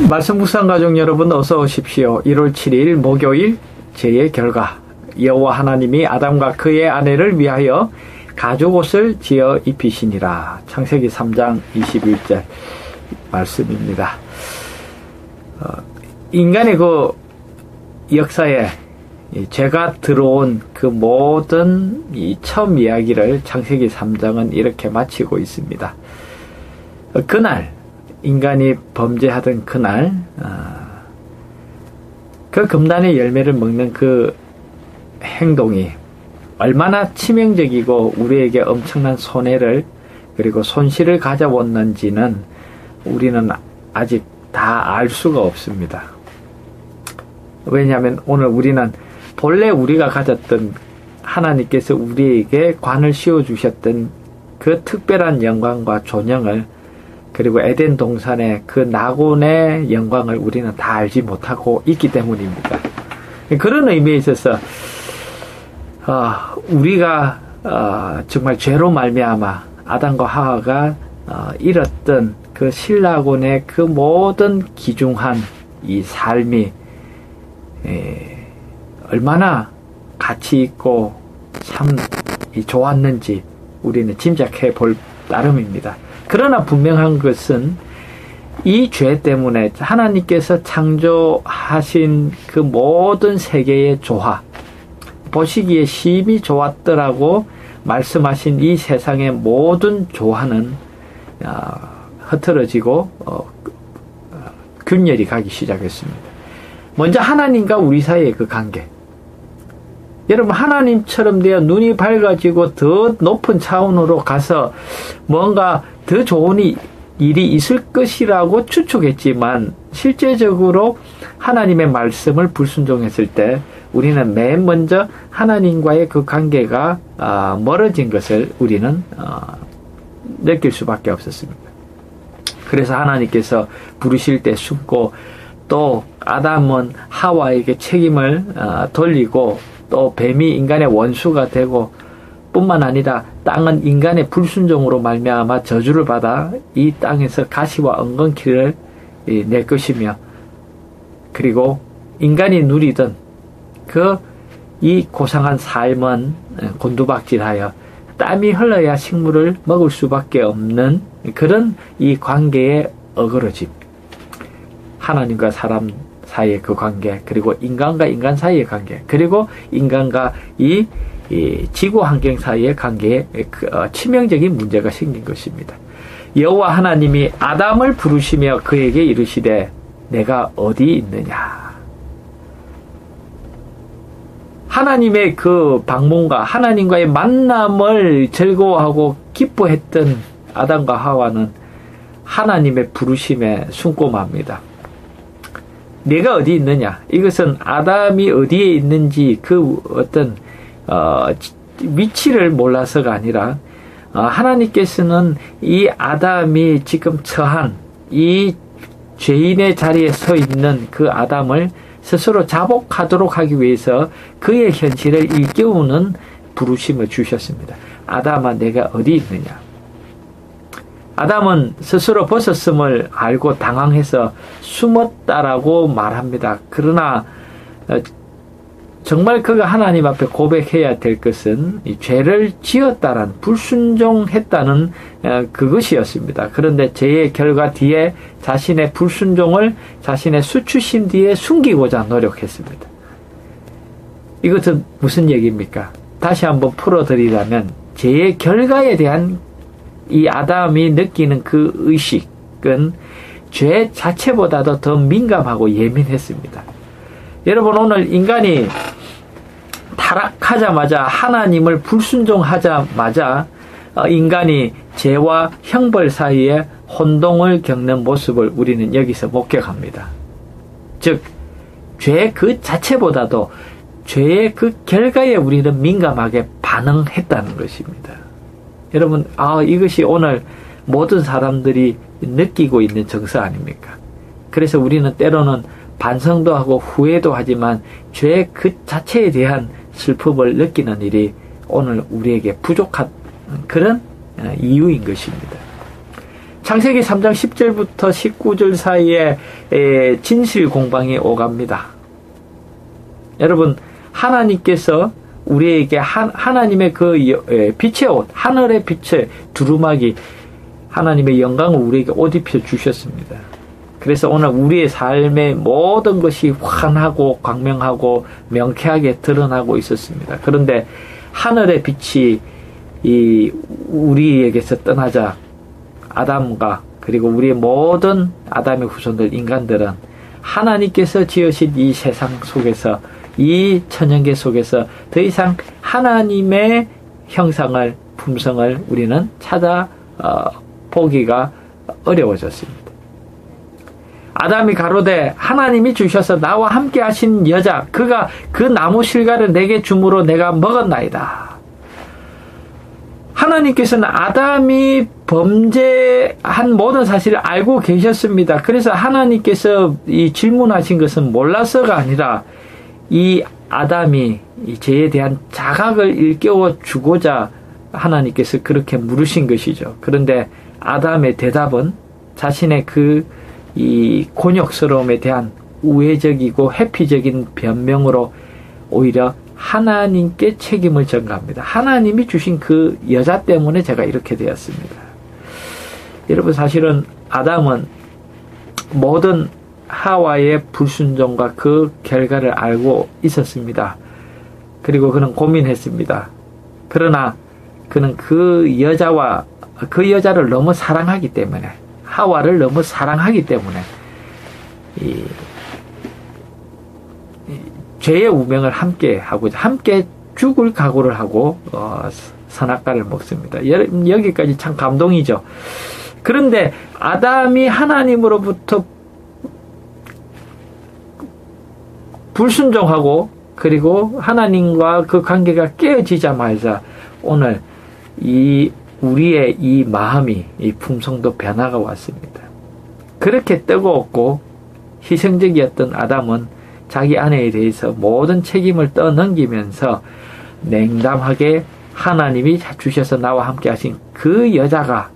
말씀 묵상 가족 여러분 어서 오십시오. 1월 7일 목요일 제의 결과 여호와 하나님이 아담과 그의 아내를 위하여 가죽 옷을 지어 입히시니라. 창세기 3장 21절 말씀입니다. 어, 인간의 그 역사에 죄가 들어온 그 모든 이 처음 이야기를 창세기 3장은 이렇게 마치고 있습니다. 그날 인간이 범죄하던 그날 아, 그 금단의 열매를 먹는 그 행동이 얼마나 치명적이고 우리에게 엄청난 손해를 그리고 손실을 가져왔는지는 우리는 아직 다 알 수가 없습니다. 왜냐하면 오늘 우리는 본래 우리가 가졌던 하나님께서 우리에게 관을 씌워 주셨던 그 특별한 영광과 존영을 그리고 에덴 동산의 그 낙원의 영광을 우리는 다 알지 못하고 있기 때문입니다. 그런 의미에 있어서 어, 우리가 어, 정말 죄로 말미암아 아담과 하와가 어, 잃었던 그 신라곤의 그 모든 기중한 이 삶이 에, 얼마나 가치 있고 참 좋았는지 우리는 짐작해 볼 따름입니다. 그러나 분명한 것은 이 죄 때문에 하나님께서 창조하신 그 모든 세계의 조화, 보시기에 심히 좋았더라고 말씀하신 이 세상의 모든 조화는 어, 흐트러지고 어, 균열이 가기 시작했습니다. 먼저 하나님과 우리 사이의 그 관계. 여러분 하나님처럼 되어 눈이 밝아지고 더 높은 차원으로 가서 뭔가 더 좋은 일이 있을 것이라고 추측했지만 실제적으로 하나님의 말씀을 불순종했을 때 우리는 맨 먼저 하나님과의 그 관계가 아, 멀어진 것을 우리는 어, 느낄 수밖에 없었습니다. 그래서 하나님께서 부르실 때 숨고 또 아담은 하와에게 책임을 어, 돌리고 또 뱀이 인간의 원수가 되고 뿐만 아니라 땅은 인간의 불순종으로 말미암아 저주를 받아 이 땅에서 가시와 엉겅퀴를 낼 것이며 그리고 인간이 누리던 그 이 고상한 삶은 곤두박질하여 땀이 흘러야 식물을 먹을 수밖에 없는 그런 이 관계의 어그러짐. 하나님과 사람 사이의 그 관계, 그리고 인간과 인간 사이의 관계, 그리고 인간과 이, 이 지구 환경 사이의 관계에 그, 어, 치명적인 문제가 생긴 것입니다. 여호와 하나님이 아담을 부르시며 그에게 이르시되 내가 어디 있느냐. 하나님의 그 방문과 하나님과의 만남을 즐거워하고 기뻐했던 아담과 하와는 하나님의 부르심에 순꼼합니다. 내가 어디 있느냐? 이것은 아담이 어디에 있는지 그 어떤 어, 위치를 몰라서가 아니라 어, 하나님께서는 이 아담이 지금 처한 이 죄인의 자리에 서 있는 그 아담을 스스로 자복하도록 하기 위해서 그의 현실을 일깨우는 부르심을 주셨습니다. 아담아 내가 어디 있느냐? 아담은 스스로 벗었음을 알고 당황해서 숨었다라고 말합니다. 그러나 어, 정말 그가 하나님 앞에 고백해야 될 것은 죄를 지었다는 불순종했다는 어, 그것이었습니다. 그런데 죄의 결과 뒤에 자신의 불순종을 자신의 수추심 뒤에 숨기고자 노력했습니다. 이것은 무슨 얘기입니까? 다시 한번 풀어드리자면 죄의 결과에 대한 이 아담이 느끼는 그 의식은 죄 자체보다도 더 민감하고 예민했습니다. 여러분 오늘 인간이 타락하자마자 하나님을 불순종하자마자 어, 인간이 죄와 형벌 사이에 혼동을 겪는 모습을 우리는 여기서 목격합니다. 즉, 죄 그 자체보다도 죄의 그 결과에 우리는 민감하게 반응했다는 것입니다. 여러분, 아, 이것이 오늘 모든 사람들이 느끼고 있는 정서 아닙니까? 그래서 우리는 때로는 반성도 하고 후회도 하지만 죄 그 자체에 대한 슬픔을 느끼는 일이 오늘 우리에게 부족한 그런 어, 이유인 것입니다. 창세기 3장 10절부터 19절 사이에 진실 공방이 오갑니다. 여러분 하나님께서 우리에게 하, 하나님의 그 빛의 옷, 하늘의 빛의 두루마기, 하나님의 영광을 우리에게 옷 입혀 주셨습니다. 그래서 오늘 우리의 삶의 모든 것이 환하고 광명하고 명쾌하게 드러나고 있었습니다. 그런데 하늘의 빛이 이 우리에게서 떠나자 아담과 그리고 우리의 모든 아담의 후손들 인간들은 하나님께서 지으신 이 세상 속에서 이 천연계 속에서 더 이상 하나님의 형상을 품성을 우리는 찾아 어, 보기가 어려워졌습니다. 아담이 가로되 하나님이 주셔서 나와 함께 하신 여자 그가 그 나무 실과를 내게 주므로 내가 먹었나이다. 하나님께서는 아담이 범죄한 모든 사실을 알고 계셨습니다. 그래서 하나님께서 이 질문하신 것은 몰라서가 아니라 이 아담이 이 죄에 대한 자각을 일깨워 주고자 하나님께서 그렇게 물으신 것이죠. 그런데 아담의 대답은 자신의 그 이 곤욕스러움에 대한 우회적이고 회피적인 변명으로 오히려 하나님께 책임을 전가합니다. 하나님이 주신 그 여자 때문에 제가 이렇게 되었습니다. 여러분 사실은 아담은 모든 하와의 불순종과 그 결과를 알고 있었습니다. 그리고 그는 고민했습니다. 그러나 그는 그 여자와 그 여자를 너무 사랑하기 때문에 하와를 너무 사랑하기 때문에 이, 이 죄의 우명을 함께 하고 함께 죽을 각오를 하고 어, 선악과를 먹습니다. 여기까지 참 감동이죠. 그런데 아담이 하나님으로부터 불순종하고 그리고 하나님과 그 관계가 깨어지자마자 오늘 이 우리의 이 마음이 이 품성도 변화가 왔습니다. 그렇게 뜨거웠고 희생적이었던 아담은 자기 아내에 대해서 모든 책임을 떠넘기면서 냉담하게 하나님이 주셔서 나와 함께 하신 그 여자가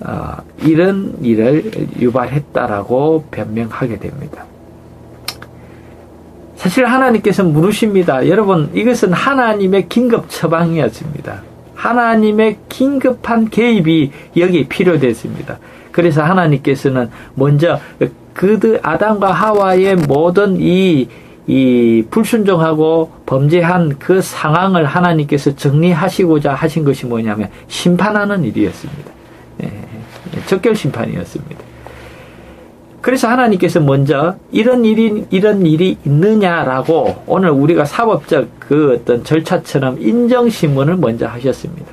어, 이런 일을 유발했다라고 변명하게 됩니다. 사실 하나님께서 물으십니다. 여러분, 이것은 하나님의 긴급 처방이었습니다. 하나님의 긴급한 개입이 여기 필요됐습니다. 그래서 하나님께서는 먼저 그들 아담과 하와의 모든 이, 이 불순종하고 범죄한 그 상황을 하나님께서 정리하시고자 하신 것이 뭐냐면 심판하는 일이었습니다. 예, 적결 심판이었습니다. 그래서 하나님께서 먼저 이런 일이 이런 일이 있느냐라고 오늘 우리가 사법적 그 어떤 절차처럼 인정 신문을 먼저 하셨습니다.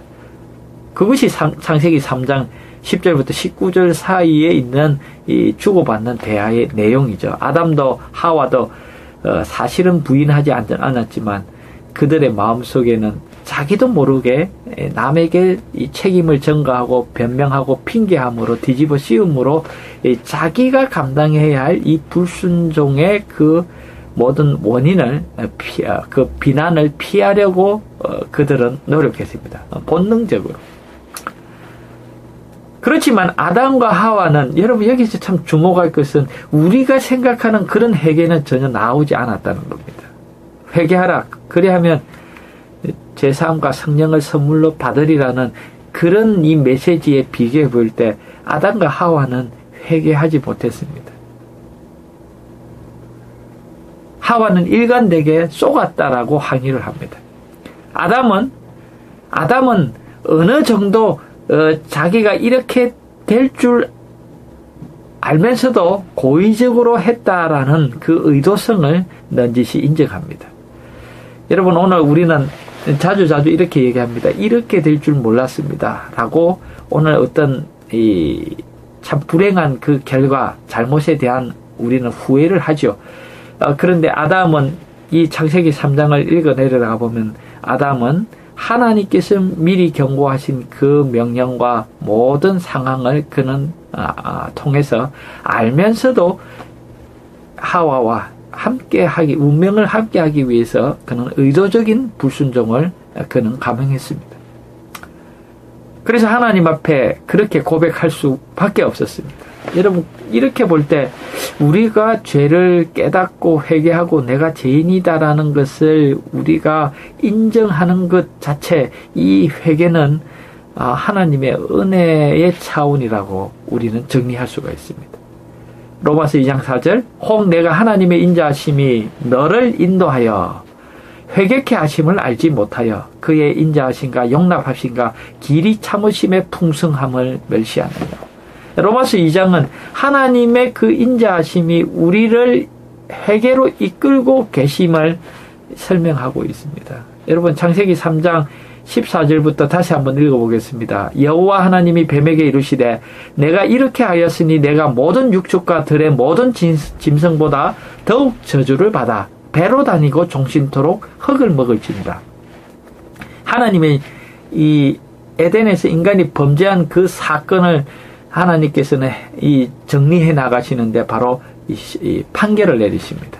그것이 창세기 3장 10절부터 19절 사이에 있는 이 주고받는 대화의 내용이죠. 아담도 하와도 어 사실은 부인하지 않았지만 그들의 마음 속에는 자기도 모르게 남에게 이 책임을 전가하고 변명하고 핑계함으로 뒤집어 씌움으로 자기가 감당해야 할 이 불순종의 그 모든 원인을 피, 어, 그 비난을 피하려고 어, 그들은 노력했습니다. 본능적으로. 그렇지만 아담과 하와는 여러분 여기서 참 주목할 것은 우리가 생각하는 그런 회개는 전혀 나오지 않았다는 겁니다. 회개하라. 그래야하면 제3과 성령을 선물로 받으리라는 그런 이 메시지에 비교해 볼 때 아담과 하와는 회개하지 못했습니다. 하와는 일관되게 쏘갔다라고 항의를 합니다. 아담은 아담은 어느 정도 어, 자기가 이렇게 될 줄 알면서도 고의적으로 했다라는 그 의도성을 넌지시 인정합니다. 여러분 오늘 우리는 자주 자주 이렇게 얘기합니다. 이렇게 될 줄 몰랐습니다. 라고 오늘 어떤 이 참 불행한 그 결과 잘못에 대한 우리는 후회를 하죠. 어, 그런데 아담은 이 창세기 3장을 읽어 내려가 보면 아담은 하나님께서 미리 경고하신 그 명령과 모든 상황을 그는 아, 아, 통해서 알면서도 하와와 함께하기 운명을 함께하기 위해서 그는 의도적인 불순종을 그는 감행했습니다. 그래서 하나님 앞에 그렇게 고백할 수밖에 없었습니다. 여러분 이렇게 볼 때 우리가 죄를 깨닫고 회개하고 내가 죄인이다라는 것을 우리가 인정하는 것 자체 이 회개는 아, 하나님의 은혜의 차원이라고 우리는 정리할 수가 있습니다. 로마서 2장 4절 혹 내가 하나님의 인자하심이 너를 인도하여 회개케 하심을 알지 못하여 그의 인자하심과 용납하심과 길이 참으심의 풍성함을 멸시하느냐. 로마서 2장은 하나님의 그 인자하심이 우리를 회개로 이끌고 계심을 설명하고 있습니다. 여러분 창세기 3장 14절부터 다시 한번 읽어보겠습니다. 여호와 하나님이 뱀에게 이르시되 내가 이렇게 하였으니 내가 모든 육축과 들의 모든 짐승보다 더욱 저주를 받아 배로 다니고 종신토록 흙을 먹을지니라. 하나님의 이 에덴에서 인간이 범죄한 그 사건을 하나님께서는 이 정리해 나가시는데 바로 이, 이 판결을 내리십니다.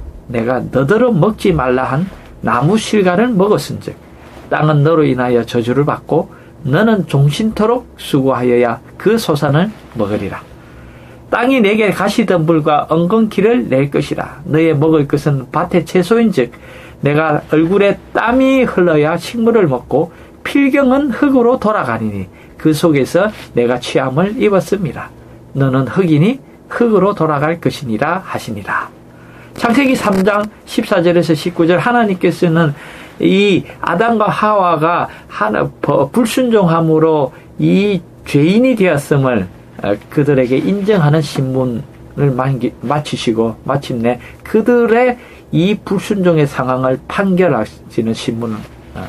내가 너더러 먹지 말라 한 나무 실과를 먹었은즉 땅은 너로 인하여 저주를 받고 너는 종신토록 수고하여야 그 소산을 먹으리라. 땅이 내게 가시덤불과 엉겅퀴를 낼 것이라. 너의 먹을 것은 밭의 채소인즉 내가 얼굴에 땀이 흘러야 식물을 먹고 필경은 흙으로 돌아가니니 그 속에서 내가 취함을 입었습니다. 너는 흙이니 흙으로 돌아갈 것이니라 하시니라. 창세기 3장 14절에서 19절 하나님께서는 이 아담과 하와가 하나 불순종함으로 이 죄인이 되었음을 어, 그들에게 인정하는 신문을 마치시고 마침내 그들의 이 불순종의 상황을 판결하시는 신문을 어,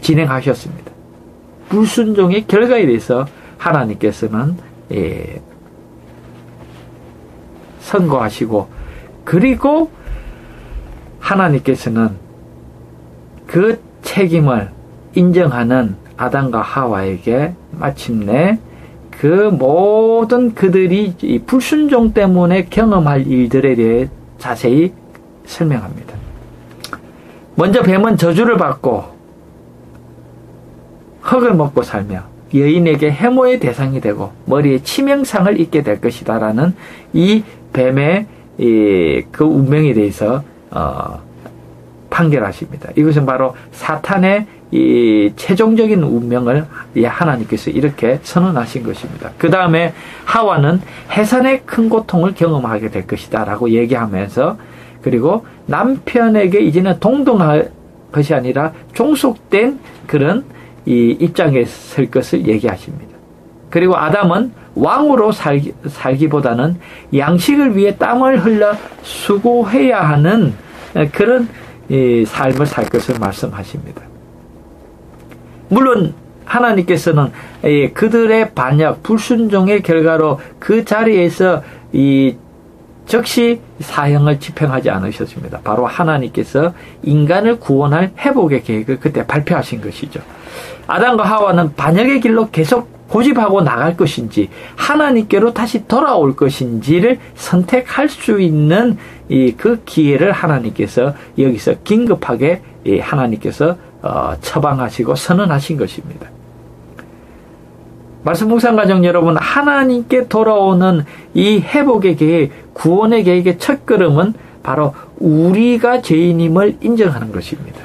진행하셨습니다. 불순종의 결과에 대해서 하나님께서는 예, 선고하시고 그리고 하나님께서는 그 책임을 인정하는 아담과 하와에게 마침내 그 모든 그들이 불순종 때문에 경험할 일들에 대해 자세히 설명합니다. 먼저 뱀은 저주를 받고 흙을 먹고 살며 여인에게 해모의 대상이 되고 머리에 치명상을 입게 될 것이다라는 이 뱀의 이 그 운명에 대해서 어, 판결하십니다. 이것은 바로 사탄의 이 최종적인 운명을 하나님께서 이렇게 선언하신 것입니다. 그 다음에 하와는 해산의 큰 고통을 경험하게 될 것이다라고 얘기하면서 그리고 남편에게 이제는 동등할 것이 아니라 종속된 그런 이 입장에 설 것을 얘기하십니다. 그리고 아담은 왕으로 살기, 살기보다는 양식을 위해 땀을 흘려 수고해야 하는 그런 삶을 살 것을 말씀하십니다. 물론 하나님께서는 그들의 반역, 불순종의 결과로 그 자리에서 이 즉시 사형을 집행하지 않으셨습니다. 바로 하나님께서 인간을 구원할 회복의 계획을 그때 발표하신 것이죠. 아담과 하와는 반역의 길로 계속 고집하고 나갈 것인지 하나님께로 다시 돌아올 것인지를 선택할 수 있는 이 그 기회를 하나님께서 여기서 긴급하게 하나님께서 어, 처방하시고 선언하신 것입니다. 말씀 묵상 가정 여러분 하나님께 돌아오는 이 회복의 계획, 구원의 계획의 첫 걸음은 바로 우리가 죄인임을 인정하는 것입니다.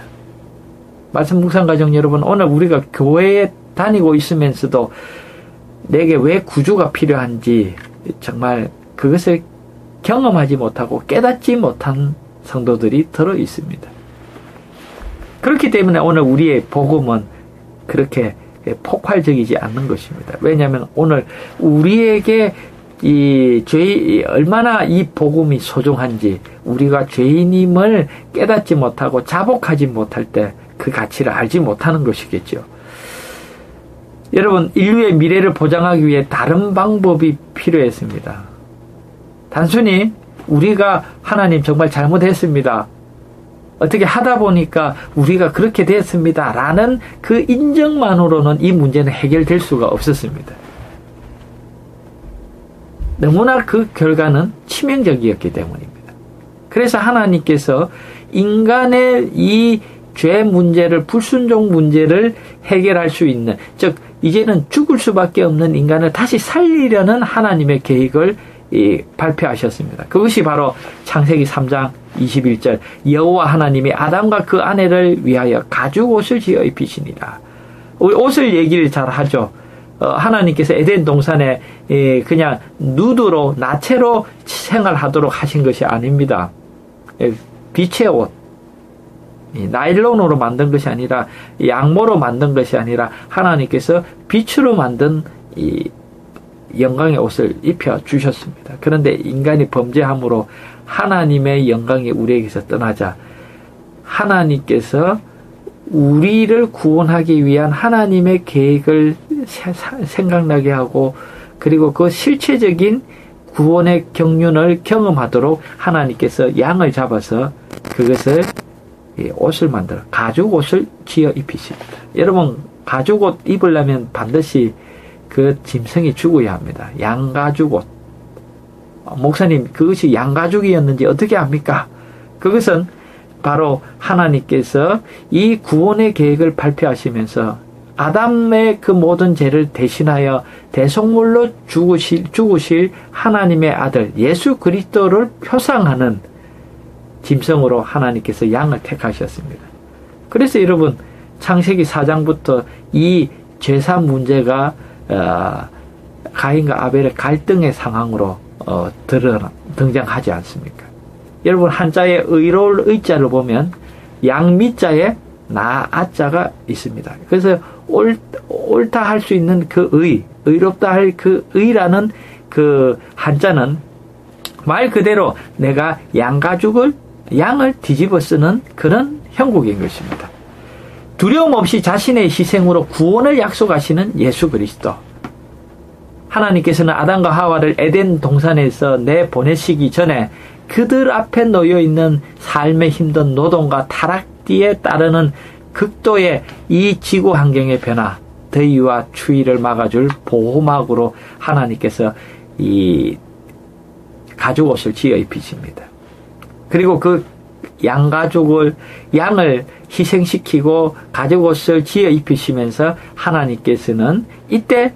말씀 묵상 가정 여러분 오늘 우리가 교회에 다니고 있으면서도 내게 왜 구주가 필요한지 정말 그것을 경험하지 못하고 깨닫지 못한 성도들이 들어 있습니다. 그렇기 때문에 오늘 우리의 복음은 그렇게 폭발적이지 않는 것입니다. 왜냐하면 오늘 우리에게 이 죄, 얼마나 이 복음이 소중한지 우리가 죄인임을 깨닫지 못하고 자복하지 못할 때 그 가치를 알지 못하는 것이겠죠. 여러분, 인류의 미래를 보장하기 위해 다른 방법이 필요했습니다. 단순히 우리가 하나님 정말 잘못했습니다. 어떻게 하다 보니까 우리가 그렇게 됐습니다. 라는 그 인정만으로는 이 문제는 해결될 수가 없었습니다. 너무나 그 결과는 치명적이었기 때문입니다. 그래서 하나님께서 인간의 이 죄 문제를 불순종 문제를 해결할 수 있는 즉 이제는 죽을 수밖에 없는 인간을 다시 살리려는 하나님의 계획을 발표하셨습니다. 그것이 바로 창세기 3장 21절 여호와 하나님이 아담과 그 아내를 위하여 가죽 옷을 지어 입히시니라. 옷을 얘기를 잘 하죠. 어, 하나님께서 에덴 동산에 그냥 누드로 나체로 생활하도록 하신 것이 아닙니다. 빛의 옷, 나일론으로 만든 것이 아니라 양모로 만든 것이 아니라 하나님께서 빛으로 만든 이 영광의 옷을 입혀 주셨습니다. 그런데 인간이 범죄함으로 하나님의 영광이 우리에게서 떠나자 하나님께서 우리를 구원하기 위한 하나님의 계획을 생각나게 하고 그리고 그 실체적인 구원의 경륜을 경험하도록 하나님께서 양을 잡아서 그것을 옷을 만들어 가죽 옷을 지어 입히십니다. 여러분 가죽 옷 입으려면 반드시 그 짐승이 죽어야 합니다. 양가죽 옷. 목사님 그것이 양가죽이었는지 어떻게 합니까? 그것은 바로 하나님께서 이 구원의 계획을 발표하시면서 아담의 그 모든 죄를 대신하여 대속물로 죽으실, 죽으실 하나님의 아들 예수 그리스도를 표상하는 짐승으로 하나님께서 양을 택하셨습니다. 그래서 여러분 창세기 4장부터 이 죄사 문제가 어, 가인과 아벨의 갈등의 상황으로 어, 드러나, 등장하지 않습니까? 여러분 한자의 의로울 의자를 보면 양미자에 나아자가 있습니다. 그래서 옳, 옳다 할 수 있는 그 의, 의롭다 할 그 의라는 그 한자는 말 그대로 내가 양가죽을 양을 뒤집어 쓰는 그런 형국인 것입니다. 두려움 없이 자신의 희생으로 구원을 약속하시는 예수 그리스도. 하나님께서는 아담과 하와를 에덴 동산에서 내보내시기 전에 그들 앞에 놓여 있는 삶의 힘든 노동과 타락 뒤에 따르는 극도의 이 지구 환경의 변화, 더위와 추위를 막아줄 보호막으로 하나님께서 이 가죽 옷을 지어 입히십니다. 그리고 그 양가죽을 양을 희생시키고 가죽 옷을 지어 입히시면서 하나님께서는 이때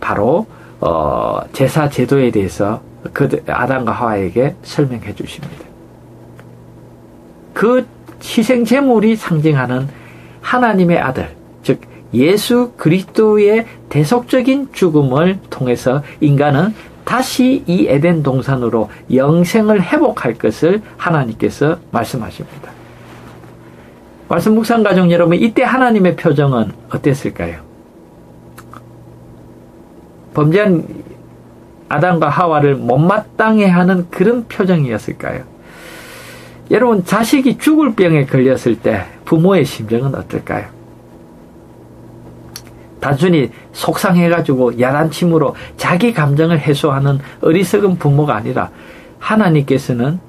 바로 어, 제사 제도에 대해서 그 아담과 하와에게 설명해 주십니다. 그 희생 제물이 상징하는 하나님의 아들, 즉 예수 그리스도의 대속적인 죽음을 통해서 인간은 다시 이 에덴 동산으로 영생을 회복할 것을 하나님께서 말씀하십니다. 말씀 묵상 가족 여러분, 이때 하나님의 표정은 어땠을까요? 범죄한 아담과 하와를 못마땅해 하는 그런 표정이었을까요? 여러분, 자식이 죽을 병에 걸렸을 때 부모의 심정은 어떨까요? 단순히 속상해가지고 야단침으로 자기 감정을 해소하는 어리석은 부모가 아니라 하나님께서는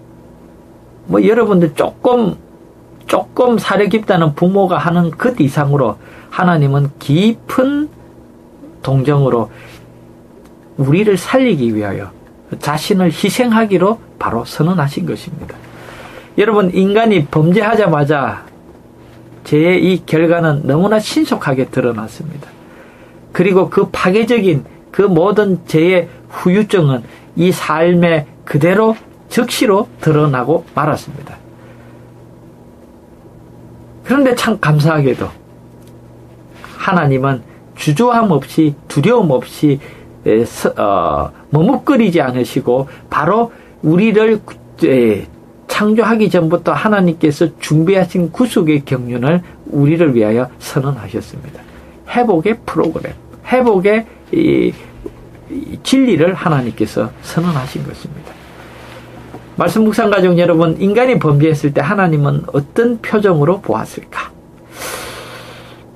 뭐 여러분들 조금 조금 사려 깊다는 부모가 하는 그 이상으로 하나님은 깊은 동정으로 우리를 살리기 위하여 자신을 희생하기로 바로 선언하신 것입니다. 여러분 인간이 범죄하자마자 죄의 이 결과는 너무나 신속하게 드러났습니다. 그리고 그 파괴적인 그 모든 죄의 후유증은 이 삶에 그대로 즉시로 드러나고 말았습니다. 그런데 참 감사하게도 하나님은 주저함 없이 두려움 없이 어, 머뭇거리지 않으시고 바로 우리를 창조하기 전부터 하나님께서 준비하신 구속의 경륜을 우리를 위하여 선언하셨습니다. 회복의 프로그램, 회복의 이, 이 진리를 하나님께서 선언하신 것입니다. 말씀 묵상 가족 여러분, 인간이 범죄했을 때 하나님은 어떤 표정으로 보았을까?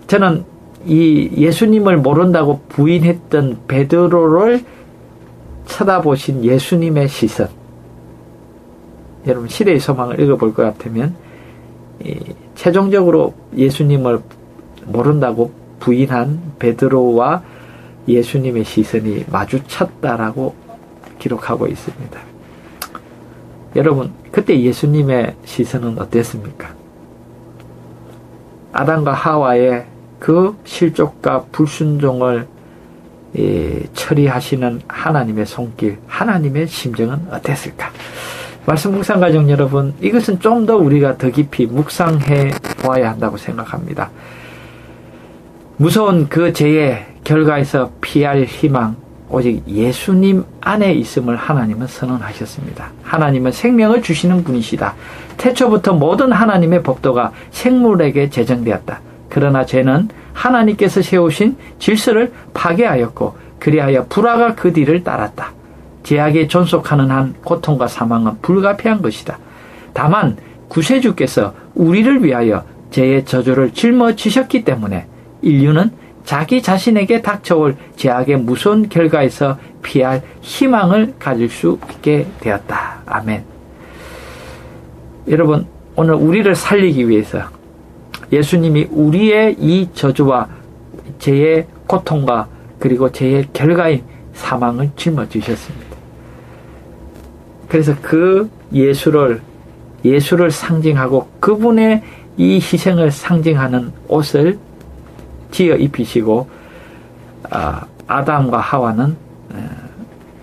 저는 이 예수님을 모른다고 부인했던 베드로를 쳐다보신 예수님의 시선. 여러분 시대의 소망을 읽어볼 것 같으면 최종적으로 예수님을 모른다고 부인한 베드로와 예수님의 시선이 마주쳤다라고 기록하고 있습니다. 여러분, 그때 예수님의 시선은 어땠습니까? 아담과 하와의 그 실족과 불순종을 예, 처리하시는 하나님의 손길, 하나님의 심정은 어땠을까? 말씀 묵상 가정 여러분, 이것은 좀 더 우리가 더 깊이 묵상해 보아야 한다고 생각합니다. 무서운 그 죄의 결과에서 피할 희망, 오직 예수님 안에 있음을 하나님은 선언하셨습니다. 하나님은 생명을 주시는 분이시다. 태초부터 모든 하나님의 법도가 생물에게 제정되었다. 그러나 죄는 하나님께서 세우신 질서를 파괴하였고 그리하여 불화가 그 뒤를 따랐다. 제약에 존속하는 한 고통과 사망은 불가피한 것이다. 다만 구세주께서 우리를 위하여 죄의 저주를 짊어지셨기 때문에 인류는 자기 자신에게 닥쳐올 제약의 무서운 결과에서 피할 희망을 가질 수 있게 되었다. 아멘. 여러분, 오늘 우리를 살리기 위해서 예수님이 우리의 이 저주와 죄의 고통과 그리고 죄의 결과인 사망을 짊어지셨습니다. 그래서 그 예수를 예수를 상징하고 그분의 이 희생을 상징하는 옷을 지어 입히시고 아, 아담과 하와는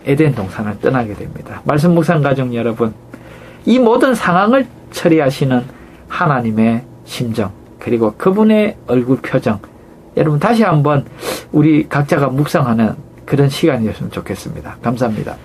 에덴 동산을 떠나게 됩니다. 말씀 묵상 가족 여러분, 이 모든 상황을 처리하시는 하나님의 심정 그리고 그분의 얼굴 표정 여러분 다시 한번 우리 각자가 묵상하는 그런 시간이었으면 좋겠습니다. 감사합니다.